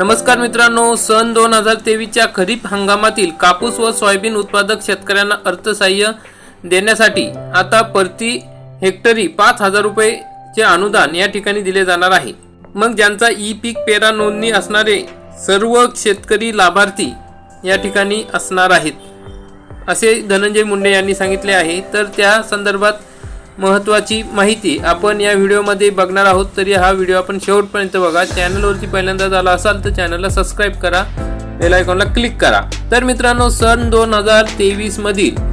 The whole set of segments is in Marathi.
नमस्कार मित्रांनो सन दोन हजार तेवीसच्या खरीप हंगामातील कापूस व सोयाबीन उत्पादक शेतकऱ्यांना अर्थसहाय्य देण्यासाठी आता प्रति हेक्टरी पाच हजार रुपयेचे अनुदान या ठिकाणी दिले जाणार आहे. मग ज्यांचा ई पीक पेरा नोंदणी असणारे सर्व शेतकरी लाभार्थी या ठिकाणी असणार आहेत. असे धनंजय मुंडे यांनी सांगितले आहे. तर त्या संदर्भात महत्त्वाची माहिती आपण या व्हिडिओमध्ये बघणार आहोत. तरी हा व्हिडिओ आपण शेवटपर्यंत बघा. चॅनलवरती पहिल्यांदा झाला असाल तर चॅनलला सबस्क्राईब करा. बेल आयकॉनला क्लिक करा. तर मित्रांनो सन दोन हजार तेवीस मधील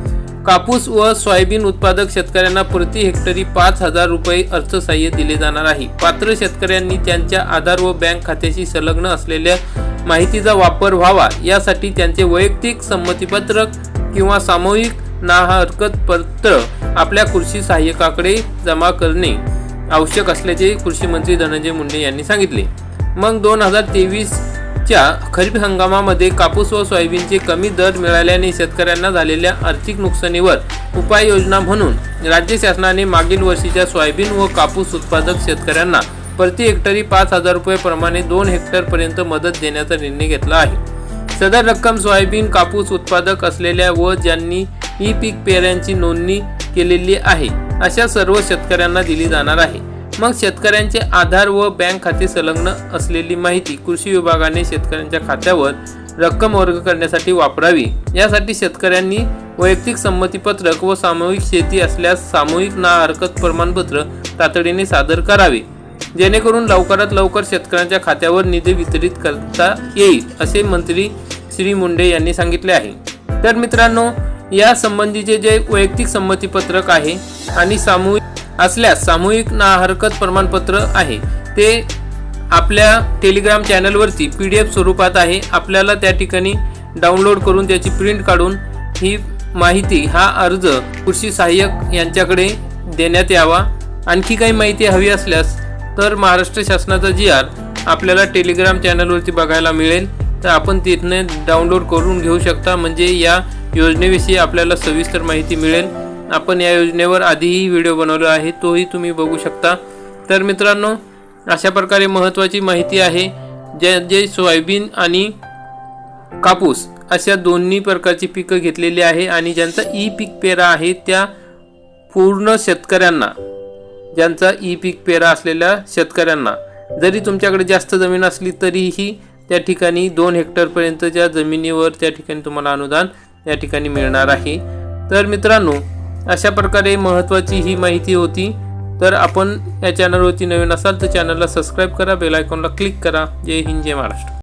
कापूस व सोयाबीन उत्पादक शेतकऱ्यांना प्रति हेक्टरी पाच हजार रुपये अर्थसहाय्य दिले जाणार आहे. पात्र शेतकऱ्यांनी त्यांच्या आधार व बँक खात्याशी संलग्न असलेल्या माहितीचा वापर व्हावा. यासाठी त्यांचे वैयक्तिक संमतीपत्रक किंवा सामूहिक ना हरकत पत्र आपल्या कृषी सहाय्यकाकडे जमा करणे आवश्यक असल्याचे कृषी मंत्री धनंजय मुंडे यांनी सांगितले. मग दोन हजार तेवीसच्या खरीप हंगामामध्ये कापूस व सोयाबीनचे कमी दर मिळाल्याने शेतकऱ्यांना झालेल्या आर्थिक नुकसानीवर उपाययोजना म्हणून राज्य शासनाने मागील वर्षीच्या सोयाबीन व कापूस उत्पादक शेतकऱ्यांना प्रति हेक्टरी पाच हजार रुपये प्रमाणे दोन हेक्टरपर्यंत मदत देण्याचा निर्णय घेतला आहे. सदर रक्कम सोयाबीन कापूस उत्पादक असलेल्या व ज्यांनी ई पीक पेऱ्यांची नोंदणी केलेली आहे. अशा सर्व शेतकऱ्यांना दिली जाणार आहे. मग शेतकऱ्यांचे आधार व बँक खाते संलग्न असलेली माहिती कृषी विभागाने शेतकऱ्यांच्या खात्यावर रक्कम वर्ग करण्यासाठी वापरावी. यासाठी शेतकऱ्यांनी वैयक्तिक संमतीपत्रक व सामूहिक शेती असल्यास सामूहिक ना हरकत प्रमाणपत्र तातडीने सादर करावे. जेणेकरून लवकरात लवकर शेतकऱ्यांच्या खात्यावर निधी वितरित करता येईल असे मंत्री श्री मुंडे यांनी सांगितले आहे. तर मित्रांनो या संबंधीचे जे वैयक्तिक संमतीपत्रक आहे आणि सामूहिक असल्यास सामूहिक ना हरकत प्रमाणपत्र आहे. ते आपल्या टेलिग्राम चॅनलवरती पी डी एफ स्वरूपात आहे. आपल्याला त्या ठिकाणी डाउनलोड करून त्याची प्रिंट काढून ही माहिती हा अर्ज कृषी सहाय्यक यांच्याकडे देण्यात यावा. आणखी काही माहिती हवी असल्यास तर महाराष्ट्र शासनाचा जी आर आपल्याला टेलिग्राम चॅनलवरती बघायला मिळेल. तर आपण तिथने डाउनलोड करून घेऊ शकता. म्हणजे या योजनेविषयी आपल्याला सविस्तर माहिती मिळेल. आपण या योजनेवर आधीही व्हिडिओ बनवला आहे तोही तुम्ही बघू शकता. तर मित्रांनो अशा प्रकारे महत्त्वाची माहिती आहे जे जे सोयाबीन आणि कापूस अशा दोन्ही प्रकारची पिकं घेतलेली आहे आणि ज्यांचा ई पीक पेरा आहे त्या पूर्ण शेतकऱ्यांना ज्यांचा ई पीक पेरा असलेल्या शेतकऱ्यांना. जरी तुमच्याकडे जास्त जमीन असली तरीही त्या ठिकाणी दोन हेक्टरपर्यंतच्या जमिनीवर त्या ठिकाणी तुम्हाला अनुदान या ठिकाणी मिळणार आहे. तर मित्रांनो अशा प्रकारे महत्त्वाची ही माहिती होती. तर आपण या चॅनलवरती नवीन असाल तर चॅनलला सबस्क्राईब करा बेल आयकॉनला क्लिक करा. जय हिंद जय महाराष्ट्र.